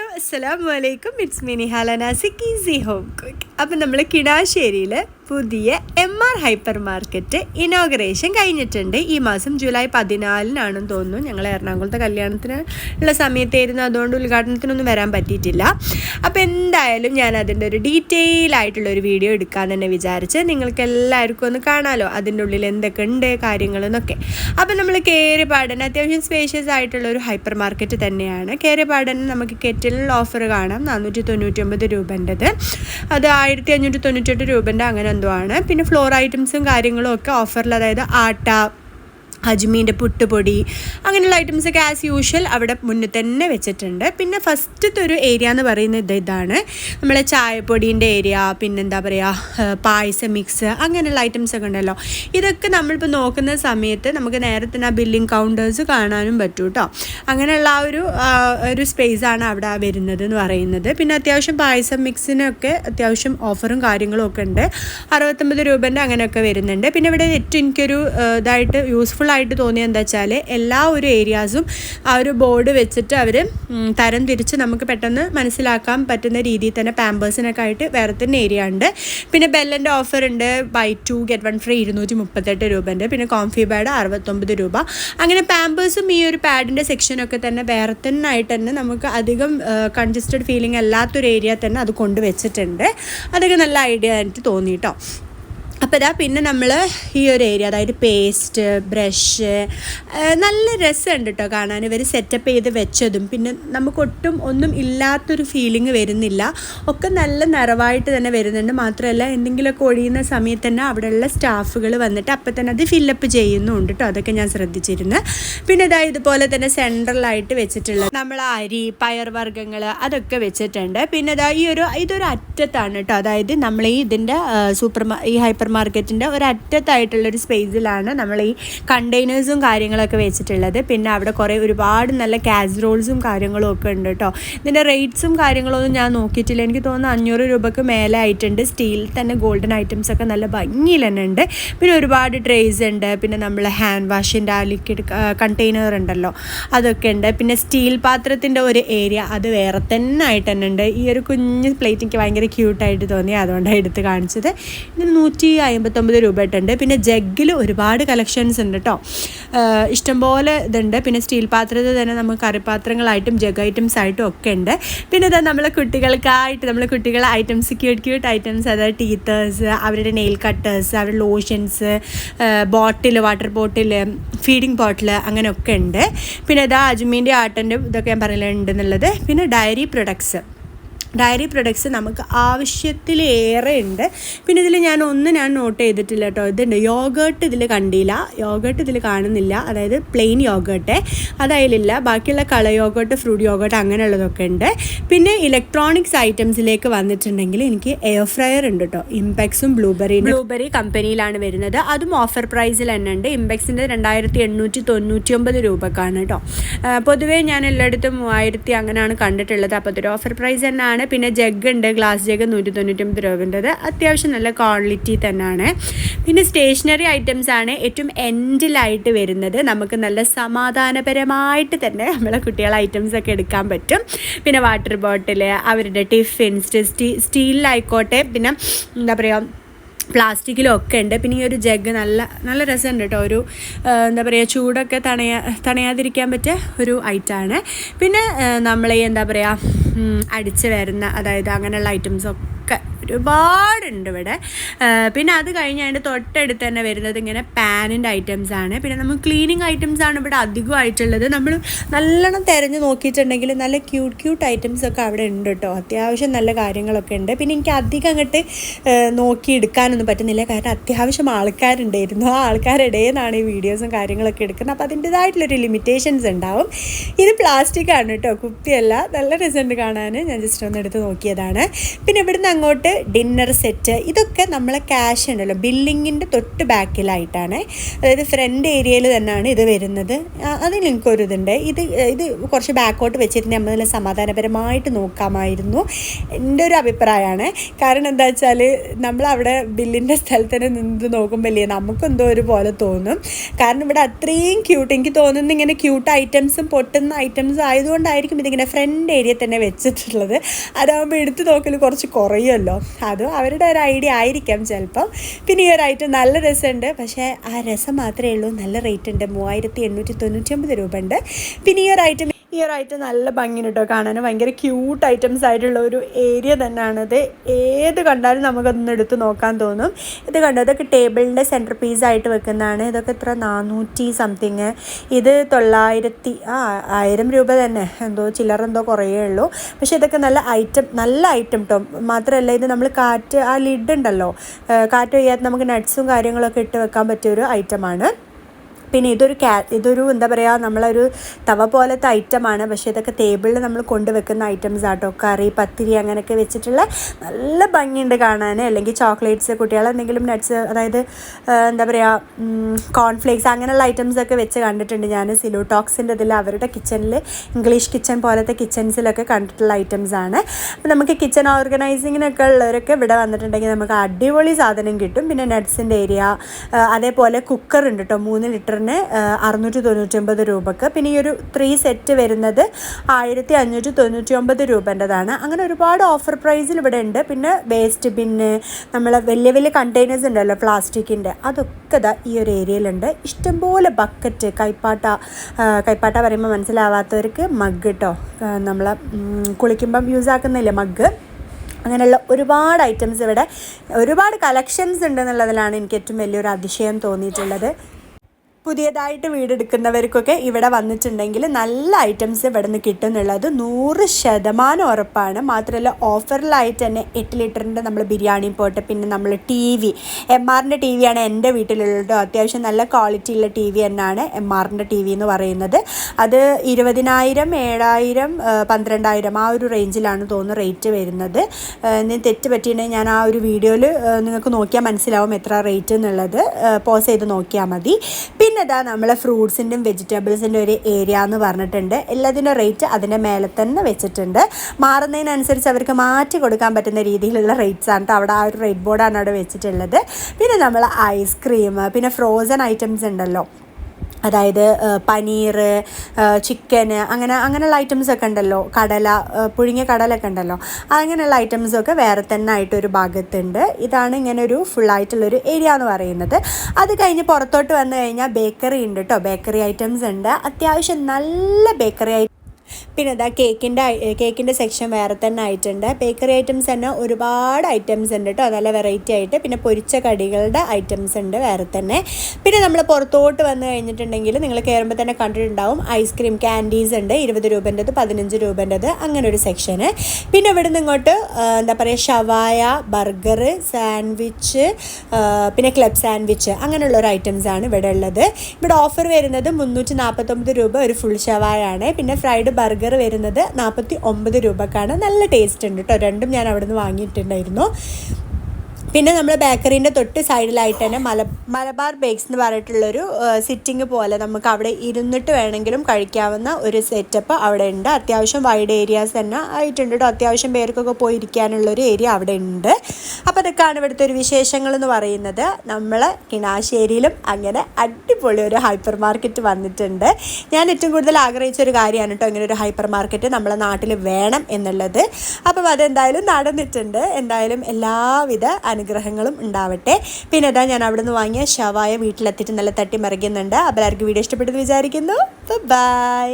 you അസ്സലാമു വലൈക്കും it's mini ഹാലനാസിക് ഈസി ഹോം കുക്ക് അപ്പം നമ്മൾ കിടാശ്ശേരിയിൽ പുതിയ M R hyper market inauguration കഴിഞ്ഞിട്ടുണ്ട്. ഈ മാസം ജൂലൈ പതിനാലിനാണെന്ന് തോന്നുന്നു. ഞങ്ങൾ എറണാകുളത്തെ കല്യാണത്തിന് ഉള്ള സമയത്തായിരുന്നു. അതുകൊണ്ട് ഉദ്ഘാടനത്തിനൊന്നും വരാൻ പറ്റിയിട്ടില്ല. അപ്പോൾ എന്തായാലും ഞാൻ അതിന്റെ ഒരു ഡീറ്റെയിൽ ആയിട്ടുള്ള ഒരു വീഡിയോ എടുക്കാൻ തന്നെ വിചാരിച്ച് നിങ്ങൾക്ക് എല്ലാവർക്കും ഒന്ന് കാണാമല്ലോ അതിന്റെ ഉള്ളിൽ എന്തൊക്കെ ഉണ്ട് കാര്യങ്ങളെന്നൊക്കെ അപ്പോൾ നമ്മൾ കയറി പാടൻ അത്യാവശ്യം സ്പേഷ്യസ് ആയിട്ടുള്ള ഒരു ഹൈപ്പർ മാർക്കറ്റ് തന്നെയാണ്. കയറി പാടൻ നമുക്ക് കെറ്റിലിൽ ഓഫർ കാണാം. നാനൂറ്റി തൊണ്ണൂറ്റി ഒമ്പത് രൂപന്റെത്. അത് ആയിരത്തി അഞ്ഞൂറ്റി തൊണ്ണൂറ്റെട്ട് രൂപന്റെ അങ്ങനെ എന്തോ ആണ്. പിന്നെ ഫ്ലോർ ഐറ്റംസും കാര്യങ്ങളും ഒക്കെ ഓഫറിൽ അതായത് ആട്ട അജ്മീന്റെ പുട്ടുപൊടി അങ്ങനെയുള്ള ഐറ്റംസൊക്കെ ആസ് യൂഷ്വൽ അവിടെ മുന്നേ തന്നെ വെച്ചിട്ടുണ്ട്. പിന്നെ ഫസ്റ്റത്തെ ഒരു ഏരിയ എന്ന് പറയുന്നത് ഇത് ഇതാണ്. നമ്മളെ ചായപ്പൊടീന്റെ ഏരിയ പിന്നെന്താ പറയുക പായസം മിക്സ് അങ്ങനെയുള്ള ഐറ്റംസ് ഒക്കെ ഉണ്ടല്ലോ. ഇതൊക്കെ നമ്മളിപ്പോൾ നോക്കുന്ന സമയത്ത് നമുക്ക് നേരെ തന്നെ ആ ബില്ലിംഗ് കൗണ്ടേഴ്സ് കാണാനും പറ്റും കേട്ടോ അങ്ങനെയുള്ള ആ ഒരു ഒരു സ്പേസാണ് അവിടെ വരുന്നത് എന്ന് പറയുന്നത്. പിന്നെ അത്യാവശ്യം പായസം മിക്സിനൊക്കെ അത്യാവശ്യം ഓഫറും കാര്യങ്ങളും ഒക്കെ ഉണ്ട്. അറുപത്തൊമ്പത് രൂപേന്റെ അങ്ങനെയൊക്കെ വരുന്നുണ്ട്. പിന്നെ ഇവിടെ ഏറ്റവും എനിക്കൊരു ഇതായിട്ട് യൂസ്ഫുൾ ആയിട്ട് തോന്നിയത് എന്താ വെച്ചാൽ എല്ലാ ഒരു ഏരിയാസും ആ ഒരു ബോർഡ് വെച്ചിട്ട് അവർ തരം തിരിച്ച് നമുക്ക് പെട്ടെന്ന് മനസ്സിലാക്കാൻ പറ്റുന്ന രീതിയിൽ തന്നെ പാമ്പേഴ്സിനൊക്കെ ആയിട്ട് വേറെ തന്നെ ഏരിയ ഉണ്ട്. പിന്നെ ബെല്ലന്റെ ഓഫർ ഉണ്ട്. Buy two get one free ഇരുന്നൂറ്റി മുപ്പത്തെട്ട് രൂപന്റെ. പിന്നെ കോംഫി ബാഡ് അറുപത്തൊമ്പത് രൂപ. അങ്ങനെ പാമ്പേഴ്സും ഈ ഒരു പാഡിന്റെ സെക്ഷനൊക്കെ തന്നെ വേറെ തന്നെ ആയിട്ട് തന്നെ നമുക്ക് അധികം കൺജസ്റ്റഡ് ഫീലിംഗ് അല്ലാത്തൊരു ഏരിയ തന്നെ അത് കൊണ്ടുവച്ചിട്ടുണ്ട് അതൊക്കെ നല്ല ഐഡിയ ആയിട്ട് തോന്നി കേട്ടോ അപ്പോൾ ഇതാ പിന്നെ നമ്മൾ ഈ ഒരു ഏരിയ അതായത് പേസ്റ്റ് ബ്രഷ് നല്ല രസമുണ്ട് കേട്ടോ കാണാൻ. ഇവർ സെറ്റപ്പ് ചെയ്ത് വെച്ചതും. പിന്നെ നമുക്കൊട്ടും ഒന്നും ഇല്ലാത്തൊരു ഫീലിംഗ് വരുന്നില്ല. ഒക്കെ നല്ല നിറവായിട്ട് തന്നെ വരുന്നുണ്ട്. മാത്രമല്ല എന്തെങ്കിലുമൊക്കെ ഒഴിയുന്ന സമയത്ത് തന്നെ അവിടെയുള്ള സ്റ്റാഫുകൾ വന്നിട്ട് അപ്പം തന്നെ അത് ഫില്ലപ്പ് ചെയ്യുന്നുണ്ട് കേട്ടോ അതൊക്കെ ഞാൻ ശ്രദ്ധിച്ചിരുന്നു. പിന്നെ ഇതാ ഇതുപോലെ തന്നെ സെൻട്രലായിട്ട് വെച്ചിട്ടുള്ളത് നമ്മൾ അരി പയർവർഗങ്ങൾ അതൊക്കെ വെച്ചിട്ടുണ്ട്. പിന്നെ ഇതാ ഈ ഒരു ഇതൊരു അറ്റത്താണ് കേട്ടോ അതായത് നമ്മൾ ഈ ഇതിന്റെ സൂപ്പർ ഈ ഹൈപ്പർ മാർക്കറ്റിന്റെ ഒരു അറ്റത്തായിട്ടുള്ള ഒരു സ്പേസിലാണ് നമ്മൾ ഈ കണ്ടെയ്നേഴ്സും കാര്യങ്ങളൊക്കെ വെച്ചിട്ടുള്ളത്. പിന്നെ അവിടെ കുറേ ഒരുപാട് നല്ല കാസറോൾസും കാര്യങ്ങളും ഒക്കെ ഉണ്ട് കേട്ടോ ഇതിന്റെ റേറ്റ്സും കാര്യങ്ങളൊന്നും ഞാൻ നോക്കിയിട്ടില്ല. എനിക്ക് തോന്നുന്നു അഞ്ഞൂറ് രൂപക്ക് മേലെ ആയിട്ടുണ്ട്. സ്റ്റീൽ തന്നെ ഗോൾഡൻ ഐറ്റംസ് ഒക്കെ നല്ല ഭംഗിയിൽ തന്നെ ഉണ്ട്. പിന്നെ ഒരുപാട് ട്രേസ് ഉണ്ട്. പിന്നെ നമ്മൾ ഹാൻഡ് വാഷിന്റെ ആ ലിക്വിഡ് കണ്ടെയ്നർ ഉണ്ടല്ലോ. അതൊക്കെ ഉണ്ട്. പിന്നെ സ്റ്റീൽ പാത്രത്തിന്റെ ഒരു ഏരിയ അത് വേറെ തന്നെ ആയിട്ട് തന്നെ ഉണ്ട്. ഈ ഒരു കുഞ്ഞ് പ്ലേറ്റ് എനിക്ക് ഭയങ്കര ക്യൂട്ടായിട്ട് തോന്നി. അതുകൊണ്ടാണ് എടുത്ത് കാണിച്ചത്. ഇത് നൂറ്റി അമ്പത്തൊമ്പത് രൂപ ഇട്ടുണ്ട് പിന്നെ ജഗ്ഗിൽ ഒരുപാട് കളക്ഷൻസ് ഉണ്ട് കേട്ടോ ഇഷ്ടംപോലെ ഇതുണ്ട്. പിന്നെ സ്റ്റീൽ പാത്രത്തിൽ തന്നെ നമുക്ക് കറിപ്പാത്രങ്ങളായിട്ടും ജഗ് ഐറ്റംസ് ആയിട്ടും ഒക്കെ ഉണ്ട്. പിന്നെ ഇതാ നമ്മളെ കുട്ടികൾക്കായിട്ട് നമ്മളെ കുട്ടികളെ ഐറ്റംസ് ക്യൂട്ട് ക്യൂട്ട് ഐറ്റംസ് അതായത് ടീത്തേഴ്സ് അവരുടെ നെയിൽ കട്ടേഴ്സ് അവരുടെ lotions bottle water bottle feeding bottle അങ്ങനെയൊക്കെ ഉണ്ട്. പിന്നെ ഇതാ അജ്മീന്റെ ആട്ടന്റെ ഇതൊക്കെ ഞാൻ പറയലുണ്ടെന്നുള്ളത് പിന്നെ ഡയറി പ്രൊഡക്ട്സ് ഡയറി പ്രൊഡക്ട്സ് നമുക്ക് ആവശ്യത്തിലേറെ ഉണ്ട്. പിന്നെ ഇതിൽ ഞാൻ ഒന്ന് ഞാൻ നോട്ട് ചെയ്തിട്ടില്ല കേട്ടോ. ഇതുണ്ട്. യോഗേർട്ട് ഇതിൽ കണ്ടില്ല. യോഗേർട്ട് ഇതിൽ കാണുന്നില്ല. അതായത് പ്ലെയിൻ യോഗേർട്ടെ അതതിലില്ല ബാക്കിയുള്ള കള യോഗേർട്ട് ഫ്രൂട്ട് യോഗേർട്ട് അങ്ങനെയുള്ളതൊക്കെ ഉണ്ട്. പിന്നെ ഇലക്ട്രോണിക്സ് ഐറ്റംസിലേക്ക് വന്നിട്ടുണ്ടെങ്കിൽ എനിക്ക് എയർ ഫ്രയർ ഉണ്ട് കേട്ടോ. ഇംപെക്സും ബ്ലൂബെറി ബ്ലൂബെറി കമ്പനിയിലാണ് വരുന്നത്. അതും ഓഫർ പ്രൈസിൽ തന്നെ ഉണ്ട്. ഇംപെക്സിന്റെ രണ്ടായിരത്തി എണ്ണൂറ്റി തൊണ്ണൂറ്റി ഒമ്പത് രൂപക്കാണ് കേട്ടോ. പൊതുവേ ഞാൻ എല്ലായിടത്തും മൂവായിരത്തി അങ്ങനെയാണ് കണ്ടിട്ടുള്ളത്. അപ്പോൾ അതൊരു ഓഫർ പ്രൈസ് തന്നെയാണ്. പിന്നെ ജഗ് ഉണ്ട് ഗ്ലാസ് ജഗ് നൂറ്റി തൊണ്ണൂറ്റൊമ്പത് രൂപന്റെത്. അത്യാവശ്യം നല്ല ക്വാളിറ്റി തന്നെയാണ്. പിന്നെ സ്റ്റേഷനറി ഐറ്റംസ് ആണ് ഏറ്റവും എൻഡിലായിട്ട് വരുന്നത്. നമുക്ക് നല്ല സമാധാനപരമായിട്ട് തന്നെ നമ്മളെ കുട്ടികളെ ഐറ്റംസ് ഒക്കെ എടുക്കാൻ പറ്റും. പിന്നെ വാട്ടർ ബോട്ടിൽ അവരുടെ സ്റ്റീ സ്റ്റീലിലായിക്കോട്ടെ പിന്നെ എന്താ പറയുക പ്ലാസ്റ്റിക്കിലും ഒക്കെ ഉണ്ട്. പിന്നെ ഈ ഒരു ജഗ് നല്ല നല്ല രസമുണ്ട് കേട്ടോ. ഒരു എന്താ പറയുക ചൂടൊക്കെ തണയാ തണയാതിരിക്കാൻ പറ്റിയ ഒരു ഐറ്റമാണ്. പിന്നെ നമ്മൾ എന്താ പറയുക അടിച്ച് വരുന്ന അതായത് അങ്ങനെയുള്ള ഐറ്റംസ് ഒക്കെ ഒരുപാടുണ്ട് ഇവിടെ പിന്നെ അത് കഴിഞ്ഞ് അതിന്റെ തൊട്ടടുത്ത് തന്നെ വരുന്നത് ഇങ്ങനെ പാനിന്റെ ഐറ്റംസ് ആണ്. പിന്നെ നമുക്ക് ക്ലീനിങ് ഐറ്റംസ് ആണ് ഇവിടെ അധികമായിട്ടുള്ളത്. നമ്മൾ നല്ലോണം തിരഞ്ഞ് നോക്കിയിട്ടുണ്ടെങ്കിൽ നല്ല ക്യൂട്ട് ക്യൂട്ട് ഐറ്റംസ് ഒക്കെ അവിടെ ഉണ്ട് കേട്ടോ. അത്യാവശ്യം നല്ല കാര്യങ്ങളൊക്കെ ഉണ്ട്. പിന്നെ എനിക്ക് അധികം അങ്ങോട്ട് നോക്കിയെടുക്കാനൊന്നും പറ്റുന്നില്ല. കാരണം അത്യാവശ്യം ആൾക്കാരുണ്ടായിരുന്നു. ആ ആൾക്കാരുടെ നിന്നാണ് ഈ വീഡിയോസും കാര്യങ്ങളൊക്കെ എടുക്കുന്നത്. അപ്പോൾ അതിന്റെതായിട്ടുള്ളൊരു ലിമിറ്റേഷൻസ് ഉണ്ടാവും. ഇത് പ്ലാസ്റ്റിക് ആണ് കേട്ടോ. കുപ്പിയല്ല. നല്ല രസമുണ്ട് കാണാൻ ഞാൻ ജസ്റ്റ് ഒന്ന് എടുത്ത് നോക്കിയതാണ്. പിന്നെ ഇവിടുന്ന് അങ്ങോട്ട് ഡിന്നർ സെറ്റ് ഇതൊക്കെ നമ്മളെ ക്യാഷ് ഉണ്ടല്ലോ. ബില്ലിങ്ങിന്റെ തൊട്ട് ബാക്കിലായിട്ടാണ്. അതായത് ഫ്രണ്ട് ഏരിയയിൽ തന്നെയാണ് ഇത് വരുന്നത്. അതിൽ എനിക്കൊരു ഇതുണ്ട്. ഇത് ഇത് കുറച്ച് ബാക്കോട്ട് വെച്ചിരുന്ന നമ്മൾ സമാധാനപരമായിട്ട് നോക്കാമായിരുന്നു. എന്റെ ഒരു അഭിപ്രായമാണ്. കാരണം എന്താ വെച്ചാൽ നമ്മളവിടെ ബില്ലിന്റെ സ്ഥലത്ത് തന്നെ നിന്ന് നോക്കുമ്പോൾ നമുക്കെന്തോ ഒരു പോലെ തോന്നും. കാരണം ഇവിടെ അത്രയും ക്യൂട്ട് എനിക്ക് തോന്നുന്നു ഇങ്ങനെ ക്യൂട്ട് ഐറ്റംസും പൊട്ടുന്ന ഐറ്റംസ് ആയതുകൊണ്ടായിരിക്കും ഇതിങ്ങനെ ഫ്രണ്ട് ഏരിയ തന്നെ വെച്ചിട്ടുള്ളത്. അതാകുമ്പോൾ എടുത്ത് നോക്കൽ കുറച്ച് കുറയുമല്ലോ. അതും അവരുടെ ഒരു ഐഡിയ ആയിരിക്കാം ചിലപ്പം. പിന്നെ ഈ ഒരു ഐറ്റം നല്ല രസമുണ്ട്. പക്ഷേ ആ രസം മാത്രമേ ഉള്ളൂ. നല്ല റേറ്റ് ഉണ്ട് മൂവായിരത്തി എണ്ണൂറ്റി തൊണ്ണൂറ്റി ഒമ്പത് രൂപ ഉണ്ട്. പിന്നെ ഈ ഒരു ഐറ്റം ഈ നല്ല ഭംഗിയുണ്ട് കേട്ടോ കാണാൻ. ഭയങ്കര ക്യൂട്ട് ഐറ്റംസ് ആയിട്ടുള്ള ഒരു ഏരിയ തന്നെയാണിത് ഏത് കണ്ടാലും നമുക്കതൊന്ന് എടുത്ത് നോക്കാൻ തോന്നും. ഇത് കണ്ടോ? ഇതൊക്കെ ടേബിളിന്റെ സെന്റർ പീസ് ആയിട്ട് വെക്കുന്നതാണ്. ഇതൊക്കെ എത്ര? നാനൂറ്റി സംതിങ് ഇത് തൊള്ളായിരത്തി ആ ആയിരം രൂപ തന്നെ. എന്തോ ചില്ലറ എന്തോ കുറയേ ഉള്ളൂ. പക്ഷേ ഇതൊക്കെ നല്ല ഐറ്റം നല്ല ഐറ്റം കേട്ടോ മാത്രമല്ല ഇത് നമ്മൾ കാറ്റ് ആ ലിഡ് ഉണ്ടല്ലോ. കാറ്റ് വയ്യാത്ത നമുക്ക് നട്ട്സും കാര്യങ്ങളൊക്കെ ഇട്ട് വെക്കാൻ പറ്റിയ ഒരു ഐറ്റമാണ് പിന്നെ ഇതൊരു ക്യാ ഇതൊരു എന്താ പറയുക നമ്മളൊരു തവ പോലത്തെ ഐറ്റമാണ്. പക്ഷേ ഇതൊക്കെ ടേബിളിൽ നമ്മൾ കൊണ്ടുവെക്കുന്ന ഐറ്റംസ് ആട്ടോ. കറി പത്തിരി അങ്ങനെയൊക്കെ വെച്ചിട്ടുള്ള നല്ല ഭംഗിയുണ്ട് കാണാൻ അല്ലെങ്കിൽ ചോക്ലേറ്റ്സ് കുട്ടികൾ എന്തെങ്കിലും നട്ട്സ് അതായത് എന്താ പറയുക കോൺഫ്ലേക്സ് അങ്ങനെയുള്ള ഐറ്റംസ് ഒക്കെ വെച്ച് കണ്ടിട്ടുണ്ട് ഞാൻ. സിലോ ടോക്സിന്റെ ഇതിൽ അവരുടെ കിച്ചണിൽ ഇംഗ്ലീഷ് കിച്ചൺ പോലത്തെ കിച്ചൺസിലൊക്കെ കണ്ടിട്ടുള്ള ഐറ്റംസ് ആണ്. അപ്പോൾ നമുക്ക് കിച്ചൺ ഓർഗനൈസിങ്ങിനൊക്കെ ഉള്ളവരൊക്കെ ഇവിടെ വന്നിട്ടുണ്ടെങ്കിൽ നമുക്ക് അടിപൊളി സാധനം കിട്ടും. പിന്നെ നട്ട്സിന്റെ ഏരിയ അതേപോലെ കുക്കർ ഉണ്ട് കേട്ടോ. മൂന്ന് ലിറ്ററിന് അറുന്നൂറ്റി തൊണ്ണൂറ്റൊമ്പത് രൂപക്ക്. പിന്നെ ഈ ഒരു ത്രീ സെറ്റ് വരുന്നത് ആയിരത്തി അഞ്ഞൂറ്റി തൊണ്ണൂറ്റി ഒമ്പത് രൂപേന്റെതാണ്. അങ്ങനെ ഒരുപാട് ഓഫർ പ്രൈസിൽ ഇവിടെ ഉണ്ട്. പിന്നെ വേസ്റ്റ് ബിന്ന് നമ്മളെ വലിയ വലിയ കണ്ടെയ്നേഴ്സ് ഉണ്ടല്ലോ പ്ലാസ്റ്റിക്കിന്റെ. അതൊക്കെ ഇതാ ഈ ഒരു ഏരിയയിലുണ്ട്. ഇഷ്ടംപോലെ ബക്കറ്റ് കൈപ്പാട്ട കൈപ്പാട്ട പറയുമ്പോൾ മനസ്സിലാവാത്തവർക്ക് മഗ് കേട്ടോ നമ്മൾ കുളിക്കുമ്പം യൂസ് ആക്കുന്നില്ലേ മഗ് അങ്ങനെയുള്ള ഒരുപാട് ഐറ്റംസ് ഇവിടെ. ഒരുപാട് കളക്ഷൻസ് ഉണ്ട് ഉണ്ടെന്നുള്ളതിലാണ് എനിക്ക് ഏറ്റവും വലിയൊരു അതിശയം തോന്നിയിട്ടുള്ളത്. പുതിയതായിട്ട് വീടെടുക്കുന്നവർക്കൊക്കെ ഇവിടെ വന്നിട്ടുണ്ടെങ്കിൽ നല്ല ഐറ്റംസ് ഇവിടെ നിന്ന് കിട്ടുന്നുള്ളത് നൂറ് ശതമാനം ഉറപ്പാണ്. മാത്രമല്ല ഓഫറിലായിട്ട് തന്നെ എട്ട് ലിറ്ററിന്റെ നമ്മൾ ബിരിയാണി പോട്ട് പിന്നെ നമ്മൾ ടി വി. എം ആറിന്റെ ടി വിയാണ് എന്റെ വീട്ടിലുള്ളത്. അത്യാവശ്യം നല്ല ക്വാളിറ്റി ഉള്ള ടി വി തന്നെയാണ് എം ആറിന്റെ ടി വി എന്ന് പറയുന്നത്. അത് ഇരുപതിനായിരം ഏഴായിരം പന്ത്രണ്ടായിരം ആ ഒരു റേഞ്ചിലാണ് തോന്നുന്നു റേറ്റ് വരുന്നത്. ഇനി തെറ്റ് പറ്റിയിട്ടുണ്ടെങ്കിൽ ഞാൻ ആ ഒരു വീഡിയോയിൽ നിങ്ങൾക്ക് നോക്കിയാൽ മനസ്സിലാവും എത്ര റേറ്റ് എന്നുള്ളത്. പോസ് ചെയ്ത് നോക്കിയാൽ മതി. പിന്നെ ഇതാ നമ്മളെ ഫ്രൂട്ട്സിന്റെയും വെജിറ്റബിൾസിന്റെ ഒരു ഏരിയ എന്ന് പറഞ്ഞിട്ടുണ്ട്. എല്ലാത്തിന്റെ റേറ്റ് അതിന്റെ മേലെ തന്നെ വെച്ചിട്ടുണ്ട്. മാറുന്നതിനനുസരിച്ച് അവർക്ക് മാറ്റി കൊടുക്കാൻ പറ്റുന്ന രീതിയിലുള്ള റേറ്റ്സ് ആണ് അവിടെ ആ ഒരു റേറ്റ് ബോർഡാണ് അവിടെ വെച്ചിട്ടുള്ളത്. പിന്നെ നമ്മൾ ഐസ്ക്രീം പിന്നെ ഫ്രോസൺ ഐറ്റംസ് ഉണ്ടല്ലോ. അതായത് പനീർ ചിക്കന് അങ്ങനെ അങ്ങനെയുള്ള ഐറ്റംസ് ഒക്കെ ഉണ്ടല്ലോ. കടല പുഴുങ്ങിയ കടലൊക്കെ ഉണ്ടല്ലോ. അങ്ങനെയുള്ള ഐറ്റംസൊക്കെ വേറെ തന്നെ ആയിട്ടൊരു ഭാഗത്തുണ്ട്. ഇതാണ് ഇങ്ങനെ ഒരു ഫുള്ളായിട്ടുള്ളൊരു ഏരിയ എന്ന് പറയുന്നത്. അത് കഴിഞ്ഞ് പുറത്തോട്ട് വന്നു കഴിഞ്ഞാൽ ബേക്കറി ഉണ്ട് കേട്ടോ ബേക്കറി ഐറ്റംസ് ഉണ്ട്. അത്യാവശ്യം നല്ല ബേക്കറി പിന്നെ ഇതാ കേക്കിന്റെ കേക്കിന്റെ സെക്ഷൻ വേറെ തന്നെ ആയിട്ടുണ്ട് ബേക്കറി ഐറ്റംസ് തന്നെ ഒരുപാട് ഐറ്റംസ് ഉണ്ട് കേട്ടോ നല്ല വെറൈറ്റി ആയിട്ട്. പിന്നെ പൊരിച്ച കടികളുടെ ഐറ്റംസ് ഉണ്ട് വേറെ തന്നെ. പിന്നെ നമ്മൾ പുറത്തോട്ട് വന്നു കഴിഞ്ഞിട്ടുണ്ടെങ്കിൽ നിങ്ങൾ കയറുമ്പോൾ തന്നെ കണ്ടിട്ടുണ്ടാവും. ഐസ്ക്രീം ക്യാൻഡീസ് ഉണ്ട്. ഇരുപത് രൂപേന്റെത് പതിനഞ്ച് രൂപേന്റെത് അങ്ങനെ ഒരു സെക്ഷന് പിന്നെ ഇവിടെ ഇങ്ങോട്ട് എന്താ പറയുക ഷവായ ബർഗർ സാൻഡ്വിച്ച് പിന്നെ ക്ലബ് സാൻഡ്വിച്ച് അങ്ങനെയുള്ള ഒരു ആണ് ഇവിടെ ഉള്ളത്. ഇവിടെ ഓഫർ വരുന്നത് മുന്നൂറ്റി നാൽപ്പത്തൊമ്പത് രൂപ ഒരു ഫുൾ ഷവായ ആണ് പിന്നെ ഫ്രൈഡ് ബർഗർ വരുന്നത് നാൽപ്പത്തി ഒമ്പത് രൂപക്കാണ്. നല്ല ടേസ്റ്റ് ഉണ്ട് കേട്ടോ രണ്ടും ഞാൻ അവിടെ നിന്ന് വാങ്ങിയിട്ടുണ്ടായിരുന്നു. പിന്നെ നമ്മൾ ബേക്കറിന്റെ തൊട്ട് സൈഡിലായിട്ട് തന്നെ മല മലബാർ ബേക്സ് എന്ന് പറഞ്ഞിട്ടുള്ളൊരു സിറ്റിംഗ് പോലെ നമുക്ക് അവിടെ ഇരുന്നിട്ട് വേണമെങ്കിലും കഴിക്കാവുന്ന ഒരു സെറ്റപ്പ് അവിടെ ഉണ്ട്. അത്യാവശ്യം വൈഡ് ഏരിയാസ് തന്നെ ആയിട്ടുണ്ട് കേട്ടോ അത്യാവശ്യം പേർക്കൊക്കെ പോയി ഇരിക്കാനുള്ളൊരു ഏരിയ അവിടെ ഉണ്ട്. അപ്പോൾ അതൊക്കെയാണ് ഇവിടുത്തെ ഒരു വിശേഷങ്ങൾ എന്ന് പറയുന്നത്. നമ്മൾ കിണാശ്ശേരിയിലും അങ്ങനെ അടിപൊളി ഒരു ഹൈപ്പർ മാർക്കറ്റ് വന്നിട്ടുണ്ട്. ഞാൻ ഏറ്റവും കൂടുതൽ ആഗ്രഹിച്ച ഒരു കാര്യമാണ് കേട്ടോ ഇങ്ങനെ ഒരു ഹൈപ്പർ മാർക്കറ്റ് നമ്മളെ നാട്ടിൽ വേണം എന്നുള്ളത്. അപ്പം അതെന്തായാലും നടന്നിട്ടുണ്ട്. എന്തായാലും എല്ലാവിധ അനുഗ്രഹങ്ങളും ഉണ്ടാവട്ടെ. പിന്നെ അതാ ഞാൻ അവിടെ നിന്ന് വാങ്ങിയ ഷവായ വീട്ടിലെത്തിയിട്ട് നല്ല തട്ടി മറിക്കുന്നുണ്ട് അപ്പോൾ എല്ലാവർക്കും വീഡിയോ ഇഷ്ടപ്പെട്ടെന്ന് വിചാരിക്കുന്നു. ബൈ